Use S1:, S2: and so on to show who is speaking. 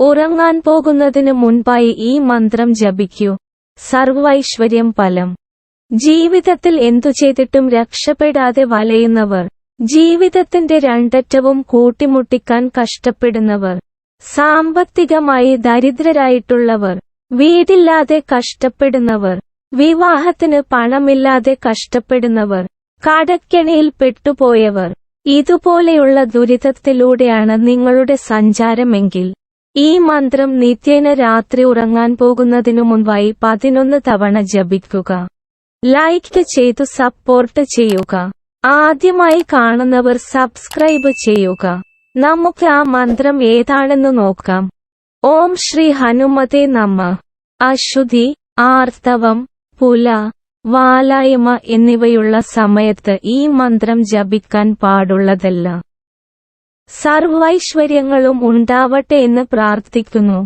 S1: ഉറങ്ങാൻ പോകുന്നതിനു മുൻപായി ഈ മന്ത്രം ജപിക്കൂ. സർവൈശ്വര്യം ഫലം. ജീവിതത്തിൽ എന്തു ചെയ്തിട്ടും രക്ഷപ്പെടാതെ വലയുന്നവർ. ജീവിതത്തിന്റെ രണ്ടറ്റവും കൂട്ടിമുട്ടിക്കാൻ കഷ്ടപ്പെടുന്നവർ. സാമ്പത്തികമായി ദരിദ്രരായിട്ടുള്ളവർ. വീടില്ലാതെ കഷ്ടപ്പെടുന്നവർ. വിവാഹത്തിന് പണമില്ലാതെ കഷ്ടപ്പെടുന്നവർ. കടക്കെണിയിൽ പെട്ടുപോയവർ. ഇതുപോലെയുള്ള ദുരിതത്തിലൂടെയാണ് നിങ്ങളുടെ സഞ്ചാരമെങ്കിൽ. ഈ മന്ത്രം നിത്യേന രാത്രി ഉറങ്ങാൻ പോകുന്നതിനു മുൻപായി പതിനൊന്ന് തവണ ജപിക്കുക. ലൈക്ക് ചെയ്തു സപ്പോർട്ട് ചെയ്യുക. ആദ്യമായി കാണുന്നവർ സബ്സ്ക്രൈബ് ചെയ്യുക. നമുക്ക് ആ മന്ത്രം ഏതാണെന്ന് നോക്കാം. ഓം ശ്രീ ഹനുമതേ നമ്മ അശുദ്ധി ആർത്തവം പുല വാലായ്മ എന്നിവയുള്ള സമയത്ത് ഈ മന്ത്രം ജപിക്കാൻ പാടുള്ളതല്ല. സർവൈശ്വര്യങ്ങളും ഉണ്ടാവട്ടെ എന്ന് പ്രാർത്ഥിക്കുന്നു.